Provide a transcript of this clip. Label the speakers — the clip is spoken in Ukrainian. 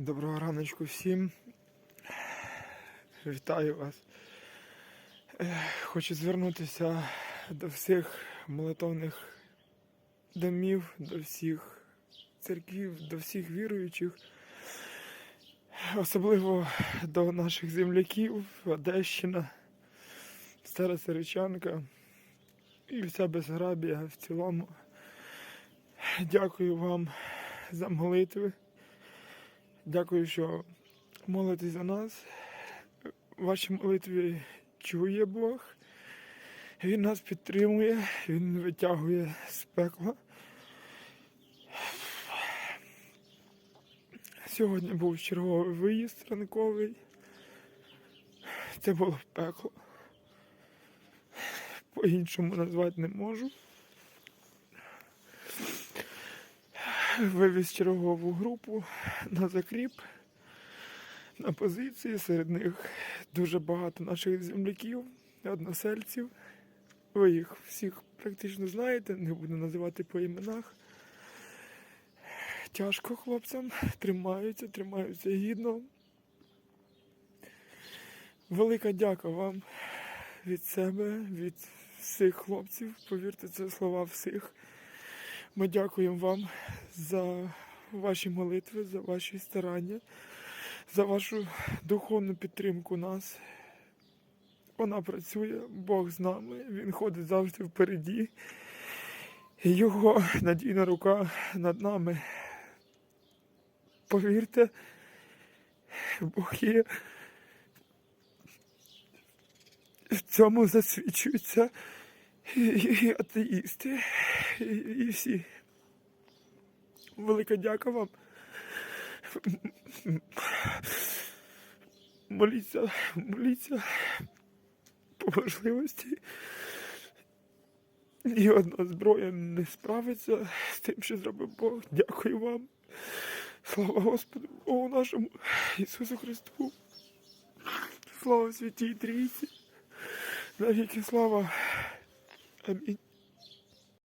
Speaker 1: Доброго раночку всім. Вітаю вас. Хочу звернутися до всіх молитовних домів, до всіх церквів, до всіх віруючих, особливо до наших земляків, Одещина, Стара Саричанка і вся Безграбія в цілому. Дякую вам за молитви. Дякую, що молитесь за нас. Ваші молитви чує Бог. Він нас підтримує, Він витягує з пекла. Сьогодні був черговий виїзд ранковий. Це було пекло. По-іншому назвати не можу. Вивіз чергову групу на закріп, на позиції. Серед них дуже багато наших земляків, односельців. Ви їх всіх практично знаєте, не буду називати по іменах. Тяжко хлопцям, тримаються, тримаються гідно. Велика дяка вам від себе, від всіх хлопців. Повірте, це слова всіх. Ми дякуємо вам за ваші молитви, за ваші старання, за вашу духовну підтримку нас. Вона працює, Бог з нами, Він ходить завжди впереді. Його надійна рука над нами. Повірте, Бог є. В цьому засвідчуються і, атеїсти, і всі. Велика дяка вам. Моліться, моліться по можливості. Ні одна зброя не справиться з тим, що зробив Бог. Дякую вам. Слава Господу Богу нашому Ісусу Христу. Слава святій Трійці. Навіки слава. Амінь.